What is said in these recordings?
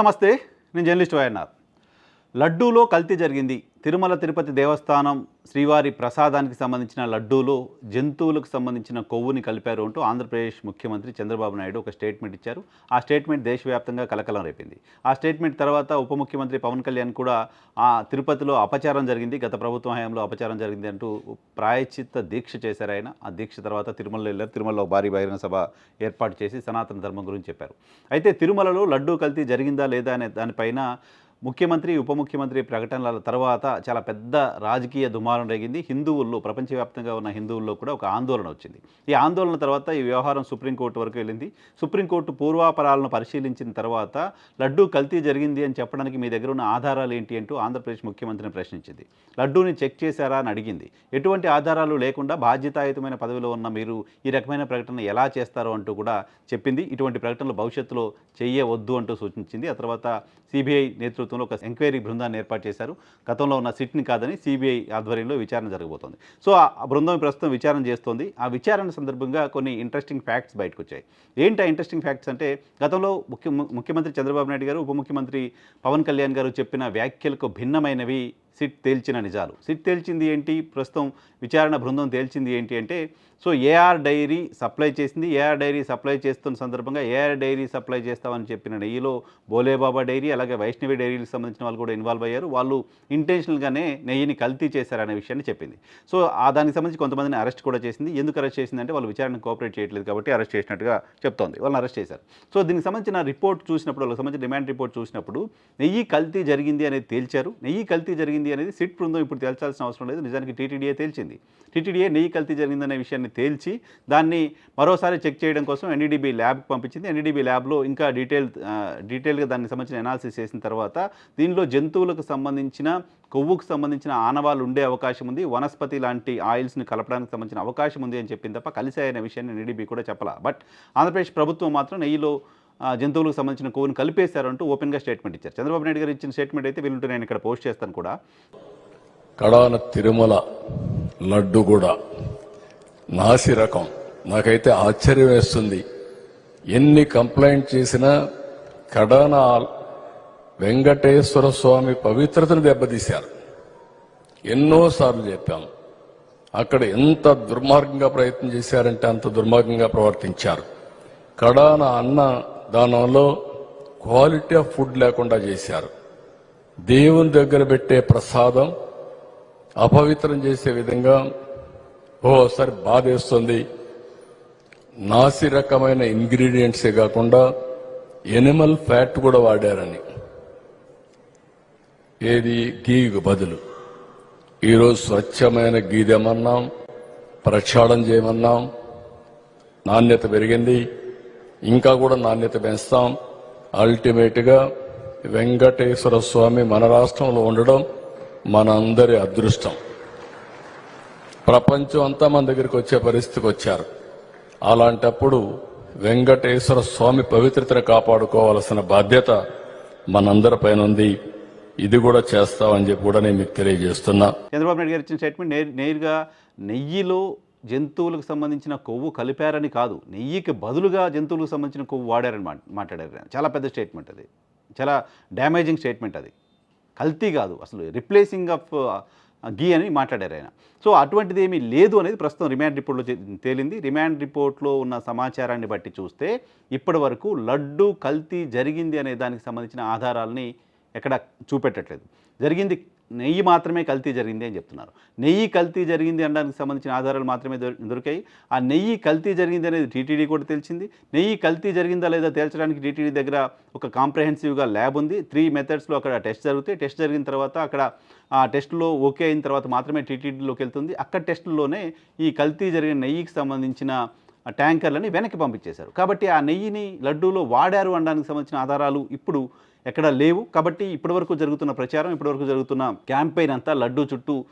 నమస్తే నేను journalist YNR. లడ్డూలో కల్తీ జరిగింది. తిరుమల తిరుపతి దేవస్థానం శ్రీవారి ప్రసాదానికి సంబంధించిన లడ్డూలు జంతువులకు సంబంధించిన కొవ్వుని కలిపారు అంటూ ఆంధ్రప్రదేశ్ ముఖ్యమంత్రి చంద్రబాబు నాయుడు ఒక స్టేట్మెంట్ ఇచ్చారు. ఆ స్టేట్మెంట్ దేశవ్యాప్తంగా కలకలం రేపింది. ఆ స్టేట్మెంట్ తర్వాత ఉప ముఖ్యమంత్రి పవన్ కళ్యాణ్ కూడా ఆ తిరుపతిలో అపచారం జరిగింది. గత ప్రభుత్వ హయాంలో అపచారం జరిగింది అంటూ ప్రాయశ్చిత్త దీక్ష చేశారు ఆయన. ఆ దీక్ష తర్వాత తిరుమలలో వెళ్ళారు. తిరుమలలో భారీ బహిరంగ సభ ఏర్పాటు చేసి సనాతన ధర్మం గురించి చెప్పారు. అయితే తిరుమలలో లడ్డూ కల్తీ జరిగిందా లేదా అనే దానిపైన ముఖ్యమంత్రి ఉప ముఖ్యమంత్రి ప్రకటనల తర్వాత చాలా పెద్ద రాజకీయ దుమారం రేగింది. హిందువుల్లో ప్రపంచవ్యాప్తంగా ఉన్న హిందువుల్లో కూడా ఒక ఆందోళన వచ్చింది. ఈ ఆందోళన తర్వాత ఈ వ్యవహారం సుప్రీంకోర్టు వరకు వెళ్ళింది. సుప్రీంకోర్టు పూర్వాపరాలను పరిశీలించిన తర్వాత లడ్డూ కల్తీ జరిగింది అని చెప్పడానికి మీ దగ్గర ఉన్న ఆధారాలు ఏంటి అంటూ ఆంధ్రప్రదేశ్ ముఖ్యమంత్రిని ప్రశ్నించింది. లడ్డూని చెక్ చేశారా అని అడిగింది. ఎటువంటి ఆధారాలు లేకుండా బాధ్యతాయుతమైన పదవిలో ఉన్న మీరు ఈ రకమైన ప్రకటన ఎలా చేస్తారో అంటూ కూడా చెప్పింది. ఇటువంటి ప్రకటనలు భవిష్యత్తులో చేయవద్దు అంటూ సూచించింది. ఆ తర్వాత సిబిఐ నేతృత్వం నేతృత్వంలో ఒక ఎంక్వైరీ బృందాన్ని ఏర్పాటు చేశారు. గతంలో ఉన్న సిట్ని కాదని సిబిఐ ఆధ్వర్యంలో విచారణ జరగబోతోంది. సో ఆ బృందం ప్రస్తుతం విచారణ చేస్తోంది. ఆ విచారణ సందర్భంగా కొన్ని ఇంట్రెస్టింగ్ ఫ్యాక్ట్స్ బయటకు వచ్చాయి ఏంటి ఆ ఇంట్రెస్టింగ్ ఫ్యాక్ట్స్ అంటే గతంలో ముఖ్య ముఖ్యమంత్రి చంద్రబాబు నాయుడు గారు ఉప ముఖ్యమంత్రి పవన్ కళ్యాణ్ గారు చెప్పిన వ్యాఖ్యలకు భిన్నమైనవి సిట్ తేల్చిన నిజాలు. సిట్ తేల్చింది ఏంటి? ప్రస్తుతం విచారణ బృందం తేల్చింది ఏంటి అంటే సో ఏఆర్ డైరీ సప్లై చేసింది. ఏఆర్ డైరీ సప్లై చేస్తున్న సందర్భంగా ఏఆర్ డైరీ సప్లై చేస్తామని చెప్పిన నెయ్యిలో బోలేబాబా డైరీ అలాగే వైష్ణవి డైరీకి సంబంధించిన వాళ్ళు కూడా ఇన్వాల్వ్ అయ్యారు. వాళ్ళు ఇంటెన్షనల్గానే నెయ్యిని కల్తీ చేశారనే విషయాన్ని చెప్పింది. సో ఆ దానికి సంబంధించి కొంతమందిని అరెస్ట్ కూడా చేసింది. ఎందుకు అరెస్ట్ చేసిందంటే వాళ్ళు విచారణ కోఆపరేట్ చేయట్లేదు కాబట్టి అరెస్ట్ చేసినట్టుగా చెప్తోంది. వాళ్ళని అరెస్ట్ చేశారు. సో దీనికి సంబంధించిన రిపోర్ట్ చూసినప్పుడు వాళ్ళకి సంబంధించిన డిమాండ్ రిపోర్ట్ చూసినప్పుడు నెయ్యి కల్తీ జరిగింది అనేది తేల్చారు. నెయ్యి కల్తీ జరిగింది అనేది సిట్ బృందం ఇప్పుడు తేల్చాల్సిన అవసరం లేదు. నిజానికి టీటీడీఏ తేల్చింది. టీటీడీఏ నెయ్యి కల్తీ జరిగిందనే విషయాన్ని తేల్చి దాన్ని మరోసారి చెక్ చేయడం కోసం ఎన్డీడీబీ ల్యాబ్కి పంపించింది. ఎన్డీడీబీ ల్యాబ్లో ఇంకా డీటెయిల్ డీటెయిల్గా దానికి సంబంధించిన అనాలిసిస్ చేసిన తర్వాత దీనిలో జంతువులకు సంబంధించిన కొవ్వుకు సంబంధించిన ఆనవాళ్ళు ఉండే అవకాశం ఉంది. వనస్పతి లాంటి ఆయిల్స్ని కలపడానికి సంబంధించిన అవకాశం ఉంది అని చెప్పింది తప్ప కలిసాయనే విషయాన్ని ఎన్డీడీబీ కూడా చెప్పాల. బట్ ఆంధ్రప్రదేశ్ ప్రభుత్వం మాత్రం నెయ్యిలో జంతువులకు సంబంధించిన కొవ్వును కలిపేశారంటూ ఓపెన్గా స్టేట్మెంట్ ఇచ్చారు. చంద్రబాబు నాయుడు గారు ఇచ్చిన స్టేట్మెంట్ అయితే వీళ్ళుంటే నేను ఇక్కడ పోస్ట్ చేస్తాను కూడా. కడాన తిరుమల లడ్డు కూడా నాసి రకం. నాకైతే ఆశ్చర్యం వేస్తుంది. ఎన్ని కంప్లైంట్ చేసినా కడాన వెంకటేశ్వర స్వామి పవిత్రతను దెబ్బతీశారు. ఎన్నోసార్లు చెప్పాం. అక్కడ ఎంత దుర్మార్గంగా ప్రయత్నం చేశారంటే అంత దుర్మార్గంగా ప్రవర్తించారు. కడాన అన్న దానంలో క్వాలిటీ ఆఫ్ ఫుడ్ లేకుండా చేశారు. దేవుని దగ్గర పెట్టే ప్రసాదం అపవిత్రం చేసే విధంగా ఓసారి బాధేస్తుంది నాసి రకమైన ఇంగ్రీడియంట్సే కాకుండా ఎనిమల్ ఫ్యాట్ కూడా వాడారని. ఏది? గీకు బదులు. ఈరోజు స్వచ్ఛమైన గీదేమన్నాం ప్రక్షాళన చేయమన్నాం. నాణ్యత పెరిగింది. ఇంకా కూడా నాణ్యత పెంచుతాం. అల్టిమేట్గా వెంకటేశ్వర స్వామి మన రాష్ట్రంలో ఉండడం మనందరి అదృష్టం. ప్రపంచం అంతా మన దగ్గరికి వచ్చే పరిస్థితికి వచ్చారు. అలాంటప్పుడు వెంకటేశ్వర స్వామి పవిత్రతను కాపాడుకోవాల్సిన బాధ్యత మనందరిపైన ఉంది. ఇది కూడా చేస్తామని చెప్పి కూడా నేను మీకు తెలియజేస్తున్నా. చంద్రబాబు నాయుడు గారు ఇచ్చిన స్టేట్మెంట్ నేర్ నేరుగా నెయ్యిలో జంతువులకు సంబంధించిన కొవ్వు కలిపారని కాదు నెయ్యికి బదులుగా జంతువులకు సంబంధించిన కొవ్వు వాడారని మాట్లాడారు. చాలా పెద్ద స్టేట్మెంట్ అది. చాలా డ్యామేజింగ్ స్టేట్మెంట్ అది. కల్తీ కాదు అసలు రిప్లేసింగ్ ఆఫ్ గీ అని మాట్లాడారు ఆయన. సో అటువంటిది ఏమీ లేదు అనేది ప్రస్తుతం రిమాండ్ రిపోర్ట్లో తేలింది. రిమాండ్ రిపోర్ట్లో ఉన్న సమాచారాన్ని బట్టి చూస్తే ఇప్పటి వరకు లడ్డు కల్తీ జరిగింది అనే దానికి సంబంధించిన ఆధారాలని ఎక్కడ చూపెట్టట్లేదు. జరిగింది నెయ్యి మాత్రమే కల్తీ జరిగింది అని చెప్తున్నారు. నెయ్యి కల్తీ జరిగింది అనడానికి సంబంధించిన ఆధారాలు మాత్రమే దొరికాయి. ఆ నెయ్యి కల్తీ జరిగింది అనేది టీటీడీ కూడా తెలిసింది. నెయ్యి కల్తీ జరిగిందా లేదా తేల్చడానికి టీటీడీ దగ్గర ఒక కాంప్రహెన్సివ్గా ల్యాబ్ ఉంది. త్రీ మెథడ్స్లో అక్కడ టెస్ట్ జరుగుతాయి. టెస్ట్ జరిగిన తర్వాత అక్కడ ఆ టెస్ట్లో ఓకే అయిన తర్వాత మాత్రమే టీటీడీలోకి వెళ్తుంది. అక్కడ టెస్టుల్లోనే ఈ కల్తీ జరిగిన నెయ్యికి సంబంధించిన ట్యాంకర్లని వెనక్కి పంపించేశారు. కాబట్టి ఆ నెయ్యిని లడ్డూలో వాడారు అనడానికి సంబంధించిన ఆధారాలు ఇప్పుడు ఎక్కడ లేవు. కాబట్టి ఇప్పటివరకు జరుగుతున్న ప్రచారం ఇప్పటివరకు జరుగుతున్న క్యాంపెయిన్ అంతా లడ్డూ చుట్టూ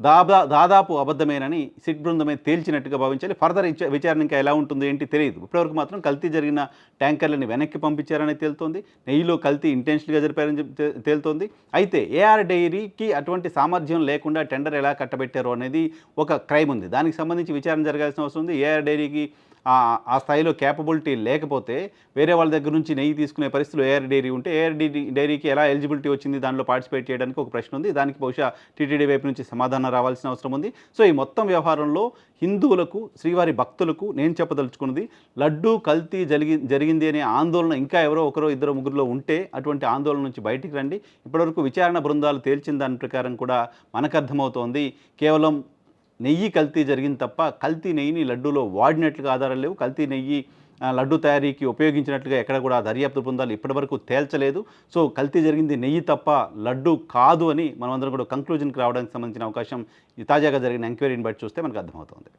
దాదా దాదాపు అబద్ధమేనని సిట్ బృందమే తేల్చినట్టుగా భావించాలి. ఫర్దర్ విచారణ ఇంకా ఎలా ఉంటుందో ఏంటి తెలియదు. ఇప్పటివరకు మాత్రం కల్తీ జరిగిన ట్యాంకర్లని వెనక్కి పంపించారని తేలుతోంది. నెయ్యిలో కల్తీ ఇంటెన్షనల్గా జరిపారని తేలుతోంది. అయితే ఏఆర్ డైరీకి అటువంటి సామర్థ్యం లేకుండా టెండర్ ఎలా కట్టబెట్టారు అనేది ఒక క్రైమ్ ఉంది. దానికి సంబంధించి విచారణ జరగాల్సిన అవసరం ఉంది. ఏఆర్ డైరీకి ఆ- ఆ స్థాయిలో క్యాపబిలిటీ లేకపోతే వేరే వాళ్ళ దగ్గర నుంచి నెయ్యి తీసుకునే పరిస్థితులు ఏఆర్ డైరీ ఉంటే ఏఆర్ డైరీకి ఎలా ఎలిజిబిలిటీ వచ్చింది? దానిలో పార్టిసిపేట్ చేయడానికి ఒక ప్రశ్న ఉంది. దానికి బహుశా టీటీడీ వైపు నుంచి సమాధానం రావాల్సిన అవసరం ఉంది. సో ఈ మొత్తం వ్యవహారంలో హిందువులకు శ్రీవారి భక్తులకు నేను చెప్పదలుచుకున్నది లడ్డూ కల్తీ జరిగి జరిగింది అనే ఆందోళన ఇంకా ఎవరో ఒకరో ఇద్దరు ముగ్గురులో ఉంటే అటువంటి ఆందోళన నుంచి బయటికి రండి. ఇప్పటివరకు విచారణ బృందాలు తేల్చిన దాని ప్రకారం కూడా మనకు అర్థమవుతోంది. కేవలం నెయ్యి కల్తీ జరిగింది తప్ప కల్తీ నెయ్యిని లడ్డూలో వాడినట్లుగా ఆధారాలు లేవు. కల్తీ నెయ్యి లడ్డు తయారీకి ఉపయోగించినట్లుగా ఎక్కడ కూడా దర్యాప్తు బృందాలు ఇప్పటివరకు తేల్చలేదు. సో కల్తీ జరిగింది నెయ్యి తప్ప లడ్డు కాదు అని మనమందరం కూడా కంక్లూజన్కి రావడానికి సంబంధించిన అవకాశం ఈ తాజాగా జరిగిన ఎంక్వైరీని బట్టి చూస్తే మనకు అర్థమవుతుంది.